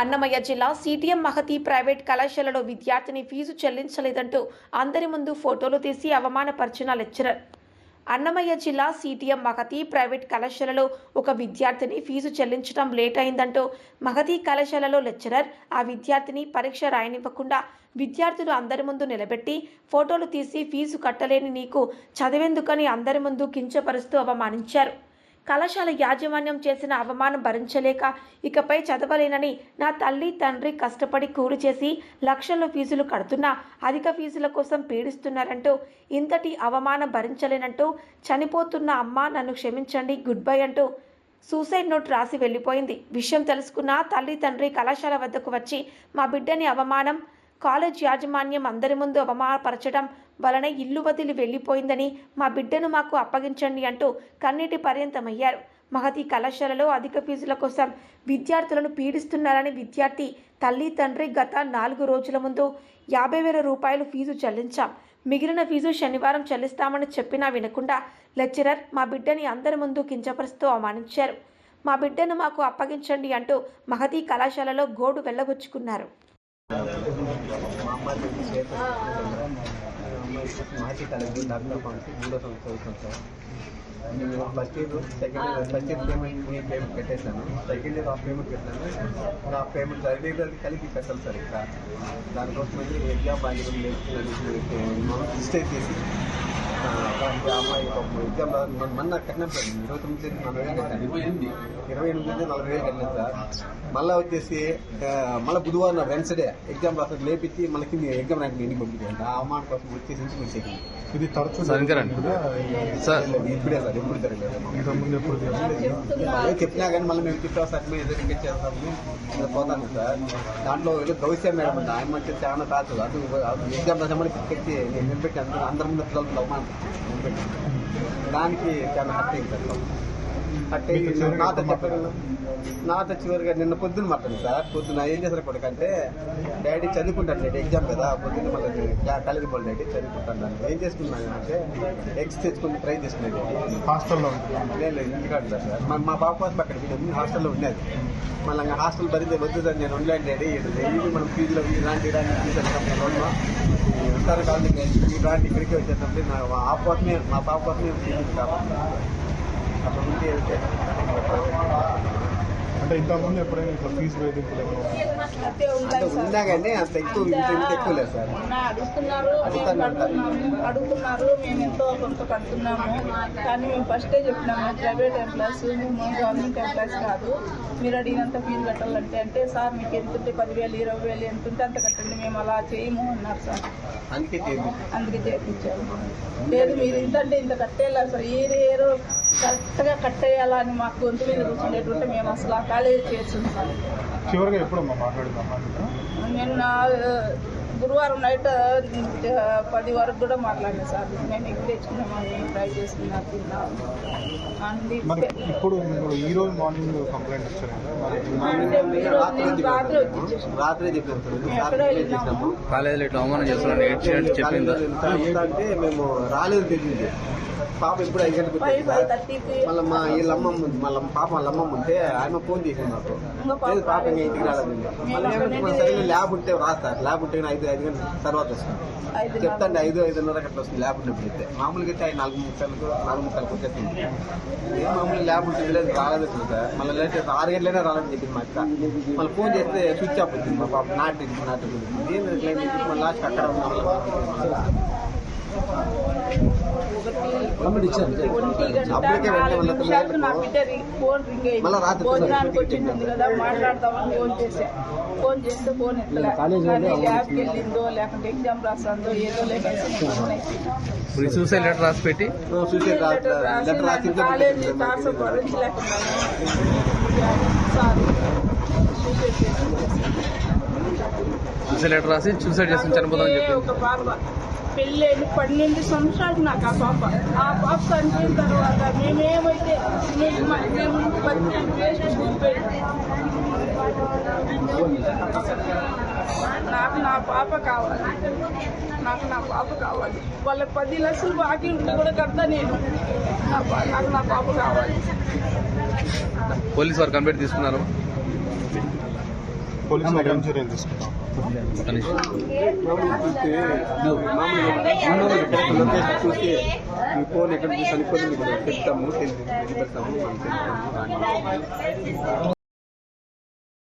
అన్నమయ్య జిల్లా CTM Mahathi private కళాశాలలో విద్యార్థిని ఫీజు చెల్లించలేదంటూ అందరి ముందు ఫోటోలు తీసి అవమానపరిచిన లెక్చరర్. అన్నమయ్య జిల్లా సిటిఎం మహతి ప్రైవేట్ కళాశాలలో ఒక విద్యార్థిని ఫీజు చెల్లించడం లేట్ అయిందంటూ మహతి కళాశాలలో లెక్చరర్ ఆ విద్యార్థిని పరీక్ష రాయనివ్వకుండా విద్యార్థులు అందరి ముందు నిలబెట్టి ఫోటోలు తీసి ఫీజు కట్టలేని నీకు చదివేందుకని అందరి ముందు కించపరుస్తూ అవమానించారు. కళాశాల యాజమాన్యం చేసిన అవమానం భరించలేక ఇకపై చదవలేనని నా తల్లి తండ్రి కష్టపడి కూలి చేసి లక్షల్లో ఫీజులు కడుతున్నా అధిక ఫీజుల కోసం పీడిస్తున్నారంటూ ఇంతటి అవమానం భరించలేనంటూ చనిపోతున్న అమ్మ నన్ను క్షమించండి గుడ్ బై అంటూ సూసైడ్ నోట్ రాసి వెళ్ళిపోయింది. విషయం తెలుసుకున్న తల్లి తండ్రి కళాశాల వద్దకు వచ్చి మా బిడ్డని అవమానం కాలేజ్ యాజమాన్యం అందరి ముందు అవమానపరచడం వలన ఇల్లు వదిలి వెళ్ళిపోయిందని మా బిడ్డను మాకు అప్పగించండి అంటూ కన్నీటి పర్యంతమయ్యారు. మహతి కళాశాలలో అధిక ఫీజుల కోసం విద్యార్థులను పీడిస్తున్నారని విద్యార్థి తల్లి తండ్రి గత నాలుగు రోజుల ముందు యాభై వేల రూపాయలు ఫీజు చెల్లించాం. మిగిలిన ఫీజు శనివారం చెల్లిస్తామని చెప్పినా వినకుండా లెక్చరర్ మా బిడ్డని అందరి ముందు కించపరుస్తూ అవమానించారు. మా బిడ్డను మాకు అప్పగించండి అంటూ మహతీ కళాశాలలో గోడు వెళ్ళగొచ్చుకున్నారు. మా అమ్మాయి వచ్చి చేతి మూడో సంవత్సరం అవుతుంది సార్. నేను first year second year first year payment మీ పేమెంట్ పెట్టేశాను. సెకండ్ ఇయర్ ఆఫ్ పేమెంట్ పెట్టాను. నా పేమెంట్ థర్డ్ ఇయర్ కలిపి కట్టాలి సార్ ఇంకా దానికోసం ఎగ్జామ్ ఎగ్జామ్ బాధ్యత మిస్టేక్ చేసి అమ్మాయి పాపం ఎగ్జామ్ రాదు మన మొన్న కట్టినాం సార్ ఇరవై తొమ్మిది తేదీ నలభై వేలు కట్టాను ఇరవై ఎనిమిది తేదీ నలభై వేలు కట్టినాం సార్ మళ్ళీ వచ్చేసి మళ్ళీ బుధవారం వెన్స్డే ఎగ్జామ్ రాసి లేపించి మళ్ళీ కింద ఎగ్జామ్ ర్యాంక్ ఇంటికి పంపించాను. ఆ అమ్మాయి కోసం వచ్చేసి ఇది తరచు సార్ ఇప్పుడే సార్ ఎప్పుడు జరగలేదు. చెప్పినా కానీ మళ్ళీ మేము చెప్పాం సార్ మేము ఎదురు చేస్తాము పోతాను సార్. దాంట్లో గౌశ్య మేడం ఉంది. ఆయన మంచి చాలా కాదు అటు ఎగ్జామ్ రాసామని పిచ్చెక్కి నేను నిలబెట్టి అందరూ అందరి ముందు పిల్లలు అవమానం దానికి చాలా అయింది సార్. నాతో చెప్పగలను నాతో చివరిగా నిన్న పొద్దున మాట్లాడింది సార్. పొద్దున ఏం చేశారు కొడుకంటే డాడీ చదువుకుంటాను డాడీ ఎగ్జామ్ కదా పొద్దున్న మళ్ళీ కాలేజీ పోవాలి డాడీ చదువుకుంటాను ఏం చేసుకున్నాను అంటే ఎగ్స్ తెచ్చుకుని ట్రై చేసుకునేది హాస్టల్లో. లేదు ఇంటికాడ సార్. మా మా పాప కోసం అక్కడ పోయింది హాస్టల్లో ఉండేది మళ్ళీ హాస్టల్ భరితే వద్దు సార్ నేను ఉండలేను డాడీ. ఇది మనం ఫీజులో ఇలాంటి ఇలాంటి ఫీజు ఉంటారు కాబట్టి ఇలాంటి ఇక్కడికి వచ్చేటప్పుడు నా ఆ కోసమే మా పాప కోసమే కాబట్టి అక్కడ ఉంటే అంటే ఇంతకుముందు ఎప్పుడైనా ఇట్లా ఫీజు వేధింపులు? అంటే అంత ఎక్కువ ఇంత ఇంత ఎక్కువ లేదు సార్ నా అడుగుతున్నారు మేము కడుతున్నాము అడుగుతున్నారు మేము ఎంతో కొంత కడుతున్నాము కానీ మేము ఫస్టే చెప్పినాము ప్రైవేట్ ఎంప్లాయీస్ మేము గవర్నమెంట్ ఎంప్లాయీస్ కాదు మీరు అడిగినంత ఫీజు కట్టాలంటే అంటే సార్ మీకు ఎంత ఉంటే పదివేలు ఇరవై వేలు ఎంత ఉంటే అంత కట్టండి మేము అలా చేయము అన్నారు సార్ అందుకే అందుకే చేయించారు లేదు మీరు ఇంత అంటే ఇంత కట్టేయాలి సార్ ఏ కరెక్ట్గా కట్టేయాలని మాకు గొంతు మీద కూర్చుండేటుంటే మేము అసలు ఆ కాలేజీ చేర్చుంది సార్ చివరిగా ఎప్పుడమ్మా? నేను నా గురువారం నైట్ పది వరకు కూడా మాట్లాడాను సార్. నేను ఎగ్ తెచ్చుకున్నామని ట్రై చేసుకున్నా మరి ఇప్పుడు ఈ రోజు మార్నింగ్ కంప్లైంట్ రాత్రి మేము కాలేజీలో ఇట్లా అవమానం చేస్తున్నాను చెప్పిందా? మేము రాలేదు తెలియదు. పాప ఎప్పుడు ఐదు గంటలకు మళ్ళీ మా ఉంది మళ్ళీ పాప వాళ్ళ అమ్మమ్మ ఉంటే ఆయన ఫోన్ చేసింది నాకు లేదు పాప ఇంకా ఇంటికి రాలేదు మళ్ళీ ఏమంటే సరే ల్యాబ్ ఉంటే రాస్తారు ల్యాబ్ ఉంటే ఐదు ఐదు గంటల తర్వాత వస్తాను ఐదు చెప్తాండి ఐదు ఐదున్నర గంటల వస్తుంది ల్యాబ్ ఉన్నప్పుడు అయితే మామూలుగా అయితే నాలుగు ముక్కలకు నాలుగు ముక్కలకు ఏం మామూలు ల్యాబ్ ఉంటుంది లేదు రాలేదు సార్. మళ్ళీ లేట్ ఆరు గంటలైనా రాలని చెప్పింది మా అక్క. మళ్ళీ ఫోన్ చేస్తే స్విచ్ ఆఫ్ వచ్చింది మా పాప. నాటి నాటి మళ్ళీ లాస్ట్ అక్కడ ఉన్నాం. ఒంటి గంట నాలుగు నిమిషాలకు నా బిడ్డ ఫోన్ రింగ్ అయింది భోజనానికి వచ్చింది కదా ఫోన్ చేసా ఫోన్ చేస్తే ఫోన్ ఎత్తలే కానీ ల్యాబ్కి వెళ్ళిందో లేకుంటే ఎగ్జామ్ రాస్తుందో ఏదో లేకపోతే సూసైడ్ లెటర్ రాసి పెట్టి సూసైడ్ లెటర్ రాసి కాలేజీ సూసైడ్ సూసైడ్ లెటర్ రాసి సూసైడ్ చేసి చనిపోతామని చెప్పి ఒక పెళ్ళైన పన్నెండు సంవత్సరాలు నాకు ఆ పాప. ఆ పాప చనిపోయిన తర్వాత మేమేమైతే మేము మ- మేము నాకు నా పాప కావాలి. నాకు నా పాప కావాలి. వాళ్ళ పది లక్షలు బాకీ ఉంటే కూడా కడతా నేను. నా నాకు నా పాప కావాలి. పోలీస్ వారు కంప్లైంట్ తీసుకున్నారు పోలీసులు ఎక్కడ చర్యలు తీసుకుంటాం ఒక నిమిషం మామూలుగా చూస్తే మామూలుగా మామూలుగా ఇక్కడ లొకేషన్ చూసి మీ ఫోన్ ఎక్కడ తెలిసి పెడతాము తెలుస్తాము